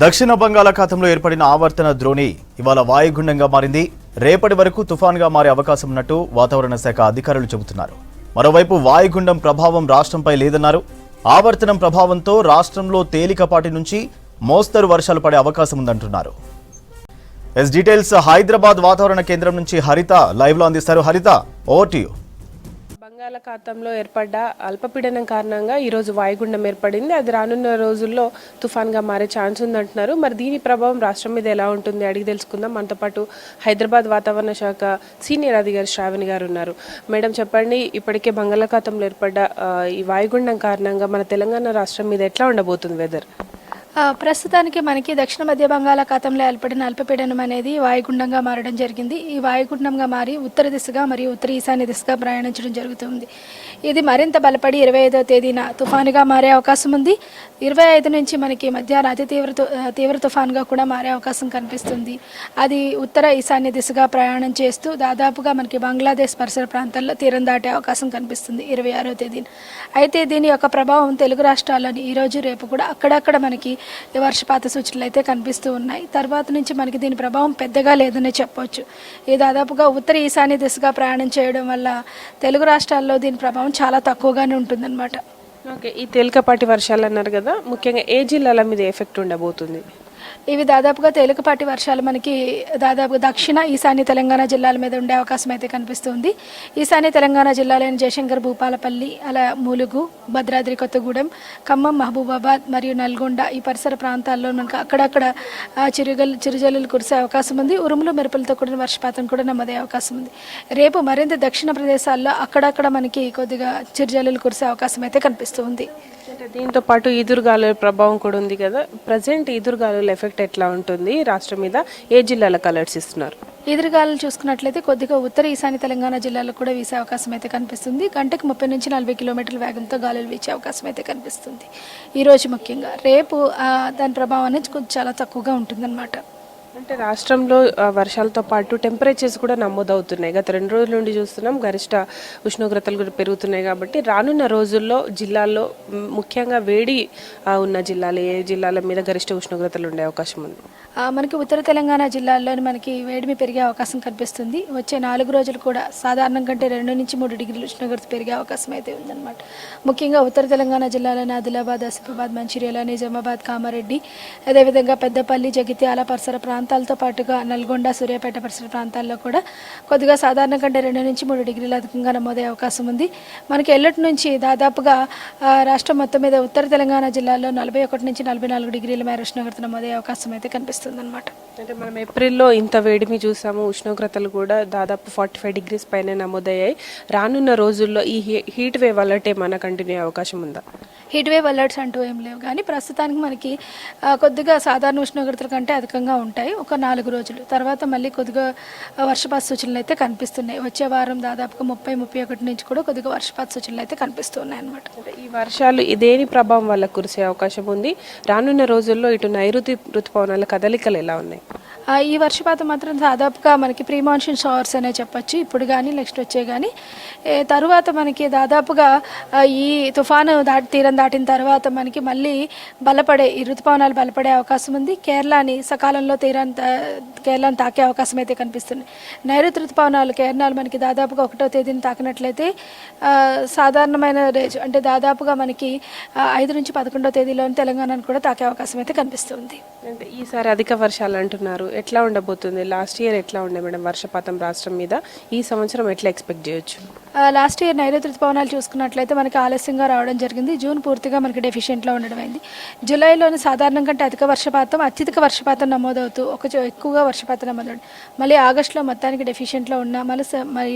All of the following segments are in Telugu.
దక్షిణ బంగాళాఖాతంలో ఏర్పడిన ఆవర్తన ద్రోణి ఇవాళ వాయుగుండంగా మారింది. రేపటి వరకు తుఫాన్గా మారే అవకాశం ఉన్నట్టు వాతావరణ శాఖ అధికారులు చెబుతున్నారు. మరోవైపు వాయుగుండం ప్రభావం రాష్ట్రంపై లేదన్నారు. ఆవర్తనం ప్రభావంతో రాష్ట్రంలో తేలికపాటి నుంచి మోస్తరు వర్షాలు పడే అవకాశం ఉందంటున్నారు. ఎస్ డీటెయిల్స్ హైదరాబాద్ వాతావరణ కేంద్రం నుంచి హరిత లైవ్లో అందిస్తారు. హరిత ఓవర్ టు యూ బంగాళాఖాతంలో ఏర్పడ్డ అల్పపీడనం కారణంగా ఈరోజు వాయుగుండం ఏర్పడింది. అది రానున్న రోజుల్లో తుఫాన్గా మారే ఛాన్స్ ఉందంటున్నారు. మరి దీని ప్రభావం రాష్ట్రం మీద ఎలా ఉంటుంది అడిగి తెలుసుకుందాం. మనతో పాటు హైదరాబాద్ వాతావరణ శాఖ సీనియర్ అధికారి శ్రావణి గారు ఉన్నారు. మేడం చెప్పండి ఇప్పటికే బంగాళాఖాతంలో ఏర్పడ్డ ఈ వాయుగుండం కారణంగా మన తెలంగాణ రాష్ట్రం మీద ఎట్లా ఉండబోతుంది వెదర్ ప్రస్తుతానికి మనకి దక్షిణ మధ్య బంగాళాఖాతంలో ఏర్పడిన అల్పపీడనం అనేది వాయుగుండంగా మారడం జరిగింది. ఈ వాయుగుండంగా మారి ఉత్తర దిశగా మరియు ఉత్తర ఈశాన్య దిశగా ప్రయాణించడం జరుగుతుంది. ఇది మరింత బలపడి ఇరవై ఐదో తేదీన తుఫానుగా మారే అవకాశం ఉంది. ఇరవై ఐదు నుంచి మనకి మధ్యాహ్న అతి తీవ్ర తీవ్ర తుఫాన్గా కూడా మారే అవకాశం కనిపిస్తుంది. అది ఉత్తర ఈశాన్య దిశగా ప్రయాణం చేస్తూ దాదాపుగా మనకి బంగ్లాదేశ్ పరిసర ప్రాంతాల్లో తీరం దాటే అవకాశం కనిపిస్తుంది ఇరవై ఆరో తేదీన. అయితే దీని యొక్క ప్రభావం తెలుగు రాష్ట్రాల్లోని ఈ రోజు రేపు కూడా అక్కడక్కడ మనకి వర్షపాత సూచనలు అయితే కనిపిస్తూ ఉన్నాయి. తర్వాత నుంచి మనకి దీని ప్రభావం పెద్దగా లేదనే చెప్పవచ్చు ఇది దాదాపుగా ఉత్తర ఈశాన్య దిశగా ప్రయాణం చేయడం వల్ల తెలుగు రాష్ట్రాల్లో దీని ప్రభావం చాలా తక్కువగానే ఉంటుందన్నమాట. ఓకే ఈ తేలికపాటి వర్షాలు అన్నారు కదా ముఖ్యంగా ఏ జిల్లాల మీద ఎఫెక్ట్ ఉండబోతుంది? ఇవి దాదాపుగా తేలికపాటి వర్షాలు మనకి దాదాపుగా దక్షిణ ఈశాన్య తెలంగాణ జిల్లాల మీద ఉండే అవకాశం అయితే కనిపిస్తుంది. ఈశాన్య తెలంగాణ జిల్లాలైన జయశంకర్ భూపాలపల్లి అలా ములుగు భద్రాద్రి కొత్తగూడెం ఖమ్మం మహబూబాబాద్ మరియు నల్గొండ ఈ పరిసర ప్రాంతాల్లో మనకు అక్కడక్కడ చిరుగలు చిరుగల్ చిరుజల్లులు కురిసే అవకాశం ఉంది. ఉరుములు మెరుపులతో కూడిన వర్షపాతం కూడా నమోదయ్యే అవకాశం ఉంది. రేపు మరింత దక్షిణ ప్రదేశాల్లో అక్కడక్కడ మనకి కొద్దిగా చిరుజల్లులు కురిసే అవకాశం అయితే కనిపిస్తుంది అంటే దీంతో పాటు ఈదురుగాలుల ప్రభావం కూడా ఉంది కదా. ప్రజెంట్ ఈదురుగాలుల ఎఫెక్ట్ ఎట్లా ఉంటుంది? రాష్ట్రం మీద ఏ జిల్లాలకు అలర్ట్స్ ఇస్తున్నారు? ఎదురుగాలు చూసుకున్నట్లయితే కొద్దిగా ఉత్తర ఈశాన్య తెలంగాణ జిల్లాలో కూడా వీసే అవకాశం అయితే కనిపిస్తుంది. గంటకు ముప్పై నుంచి నలభై కిలోమీటర్ల వేగంతో గాలులు వీచే అవకాశం అయితే కనిపిస్తుంది. ఈరోజు ముఖ్యంగా రేపు దాని ప్రభావం అనేది కొంచెం చాలా తక్కువగా ఉంటుందన్నమాట. అంటే రాష్ట్రంలో వర్షాలతో పాటు టెంపరేచర్స్ కూడా నమోదవుతున్నాయి. గత రెండు రోజుల నుండి చూస్తున్నాం గరిష్ట ఉష్ణోగ్రతలు కూడా పెరుగుతున్నాయి కాబట్టి రానున్న రోజుల్లో జిల్లాల్లో ముఖ్యంగా వేడి ఉన్న జిల్లాలు ఏ జిల్లాల మీద గరిష్ట ఉష్ణోగ్రతలు ఉండే అవకాశం ఉంది? మనకి ఉత్తర తెలంగాణ జిల్లాల్లో మనకి వేడిమి పెరిగే అవకాశం కనిపిస్తుంది. వచ్చే నాలుగు రోజులు కూడా సాధారణం కంటే రెండు నుంచి మూడు డిగ్రీల ఉష్ణోగ్రత పెరిగే అవకాశం అయితే ఉందన్నమాట. ముఖ్యంగా ఉత్తర తెలంగాణ జిల్లాలోని ఆదిలాబాద్ ఆసిఫాబాద్ మంచిర్యాల నిజామాబాద్ కామారెడ్డి అదేవిధంగా పెద్దపల్లి జగిత్యాల పరిసర ప్రాంతం ప్రాంతాలతో పాటుగా నల్గొండ సూర్యాపేట పరిసర ప్రాంతాల్లో కూడా కొద్దిగా సాధారణం కంటే రెండు నుంచి మూడు డిగ్రీల అధికంగా నమోదయ్యే అవకాశం ఉంది. మనకి ఎల్లటి నుంచి దాదాపుగా రాష్ట్రం మొత్తం మీద ఉత్తర తెలంగాణ జిల్లాలో నలభై ఒకటి నుంచి నలభై నాలుగు డిగ్రీల మేర ఉష్ణోగ్రత నమోదయ్యే అవకాశం అయితే కనిపిస్తుంది అనమాట అంటే మనం ఏప్రిల్లో ఇంత వేడిమి చూసాము ఉష్ణోగ్రతలు కూడా దాదాపు ఫార్టీ ఫైవ్ డిగ్రీస్ పైన నమోదయ్యాయి. రానున్న రోజుల్లో ఈ హీ- హీట్ వేవ్ అలర్ట్ ఏమైనా కంటిన్యూ అయ్యే అవకాశం ఉందా? హీట్ వేవ్ అలర్ట్స్ అంటూ ఏం లేవు. కానీ ప్రస్తుతానికి మనకి కొద్దిగా సాధారణ ఉష్ణోగ్రతల కంటే అధికంగా ఉంటాయి. ఒక నాలుగు రోజులు. తర్వాత మళ్ళీ కొద్దిగా వర్షపాత సూచనలు అయితే కనిపిస్తున్నాయి. వచ్చే వారం దాదాపుగా ముప్పై ముప్పై ఒకటి నుంచి కూడా కొద్దిగా వర్షపాత సూచనలు అయితే కనిపిస్తున్నాయి అనమాట ఈ వర్షాలు ఇదేని ప్రభావం వల్ల కురిసే అవకాశం ఉంది? రానున్న రోజుల్లో ఇటు నైరుతి ఋతుపవనాల కదలికలు ఎలా ఉన్నాయి? ఈ వర్షపాతం మాత్రం దాదాపుగా మనకి ప్రీ మాన్సూన్ షవర్స్ అనే చెప్పొచ్చు. ఇప్పుడు కానీ నెక్స్ట్ వచ్చే కానీ తరువాత మనకి దాదాపుగా ఈ తుఫాను దాటి తీరం దాటిన తర్వాత మనకి మళ్ళీ బలపడే ఈ ఋతుపవనాలు బలపడే అవకాశం ఉంది. కేరళని సకాలంలో తీరాన్ని కేరళను తాకే అవకాశం అయితే కనిపిస్తుంది. నైరుతి ఋతుపవనాలు కేరళాలు మనకి దాదాపుగా ఒకటో తేదీని తాకినట్లయితే సాధారణమైన రేజ్ అంటే దాదాపుగా మనకి ఐదు నుంచి పదకొండో తేదీలోని తెలంగాణను కూడా తాకే అవకాశం అయితే కనిపిస్తుంది. అంటే ఈసారి అధిక వర్షాలు అంటున్నారు. ఎట్లా ఉండబోతుంది? లాస్ట్ ఇయర్ ఎట్లా ఉండే మేడం వర్షపాతం రాష్ట్రం మీద? ఈ సంవత్సరం ఎట్లా ఎక్స్పెక్ట్ చేయొచ్చు? లాస్ట్ ఇయర్ నైరుతి ఋతుపవనాలు చూసుకున్నట్లయితే మనకి ఆలస్యంగా రావడం జరిగింది. జూన్ పూర్తిగా మనకి డెఫిషియెంట్లో ఉండడం అయింది జూలైలోని సాధారణం కంటే అధిక వర్షపాతం అత్యధిక వర్షపాతం నమోదవుతూ ఒక చో- ఎక్కువగా వర్షపాతం నమోదవుతుంది మళ్ళీ ఆగస్టులో మొత్తానికి డెఫిషియెంట్లో ఉన్న మళ్ళీ మరి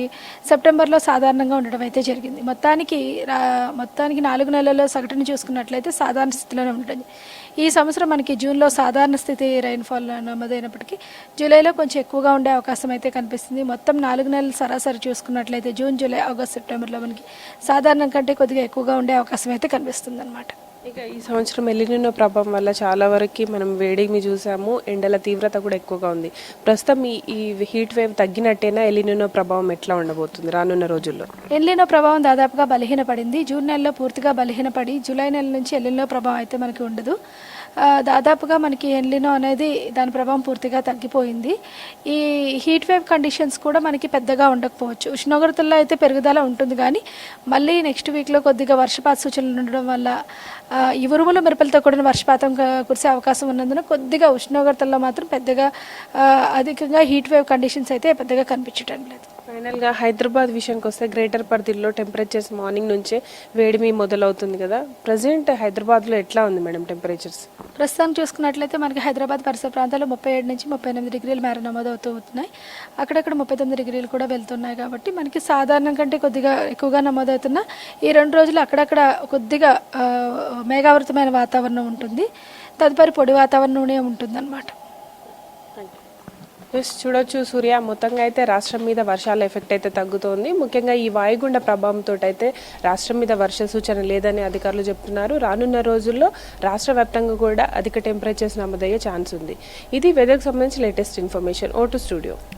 సెప్టెంబర్లో సాధారణంగా ఉండడం అయితే జరిగింది. మొత్తానికి రా మొత్తానికి నాలుగు నెలల్లో సగటును చూసుకున్నట్లయితే సాధారణ స్థితిలోనే ఉంటుంది ఈ సంవత్సరం మనకి జూన్లో సాధారణ స్థితి రైన్ఫాల్ నమోదైనప్పటికీ జూలైలో కొంచెం ఎక్కువగా ఉండే అవకాశం అయితే కనిపిస్తుంది. మొత్తం నాలుగు నెలలు సరాసరి చూసుకున్నట్లయితే జూన్ జూలై ఆగస్ట్ సెప్టెంబర్లో మనకి సాధారణం కంటే కొద్దిగా ఎక్కువగా ఉండే అవకాశం అయితే కనిపిస్తుంది అనమాట ఇక ఈ సంవత్సరం ఎలినినో ప్రభావం వల్ల చాలా వరకు మనం వేడిమి చూసాము. ఎండల తీవ్రత కూడా ఎక్కువగా ఉంది. ప్రస్తుతం ఈ ఈ హీట్ వేవ్ తగ్గినట్టేనా ఎలినినో ప్రభావం ఎట్లా ఉండబోతుంది రానున్న రోజుల్లో? ఎల్లినో ప్రభావం దాదాపుగా బలహీనపడింది. జూన్ నెలలో పూర్తిగా బలహీనపడి జూలై నెల నుంచి ఎల్లినో ప్రభావం అయితే మనకి ఉండదు. దాదాపుగా మనకి ఎన్లినో అనేది దాని ప్రభావం పూర్తిగా తగ్గిపోయింది. ఈ హీట్ వేవ్ కండిషన్స్ కూడా మనకి పెద్దగా ఉండకపోవచ్చు. ఉష్ణోగ్రతల్లో అయితే పెరుగుదల ఉంటుంది కానీ మళ్ళీ నెక్స్ట్ వీక్లో కొద్దిగా వర్షపాత సూచనలు ఉండడం వల్ల ఈ ఉరుములు మెరుపులతో కూడిన వర్షపాతం కురిసే అవకాశం ఉన్నందున కొద్దిగా ఉష్ణోగ్రతల్లో మాత్రం పెద్దగా అధికంగా హీట్ వేవ్ కండిషన్స్ అయితే పెద్దగా కనిపించడం లేదు. ఫైనల్గా హైదరాబాద్ విషయానికి వస్తే గ్రేటర్ పరిధిలో టెంపరేచర్స్ మార్నింగ్ నుంచే వేడిమి మొదలవుతుంది కదా. ప్రజెంట్ హైదరాబాద్లో ఎట్లా ఉంది మేడం టెంపరేచర్స్? ప్రస్తుతం చూసుకున్నట్లయితే మనకి హైదరాబాద్ పరిసర ప్రాంతాల్లో ముప్పై ఏడు నుంచి ముప్పై ఎనిమిది డిగ్రీలు మేర నమోదవుతూ ఉంటున్నాయి. అక్కడక్కడ ముప్పై తొమ్మిది డిగ్రీలు కూడా వెళ్తున్నాయి కాబట్టి మనకి సాధారణం కంటే కొద్దిగా ఎక్కువగా నమోదవుతున్న ఈ రెండు రోజులు అక్కడక్కడ కొద్దిగా మేఘావృతమైన వాతావరణం ఉంటుంది. తదుపరి పొడి వాతావరణమే ఉంటుందన్నమాట. ఎస్ చూడొచ్చు. సూర్య మొత్తంగా అయితే రాష్ట్రం మీద వర్షాల ఎఫెక్ట్ అయితే తగ్గుతోంది. ముఖ్యంగా ఈ వాయుగుండ ప్రభావంతో అయితే రాష్ట్రం మీద వర్ష సూచన లేదని అధికారులు చెప్తున్నారు. రానున్న రోజుల్లో రాష్ట్ర వ్యాప్తంగా కూడా అధిక టెంపరేచర్స్ నమోదయ్యే ఛాన్స్ ఉంది. ఇది వెదర్కి సంబంధించి లేటెస్ట్ ఇన్ఫర్మేషన్ ఓ స్టూడియో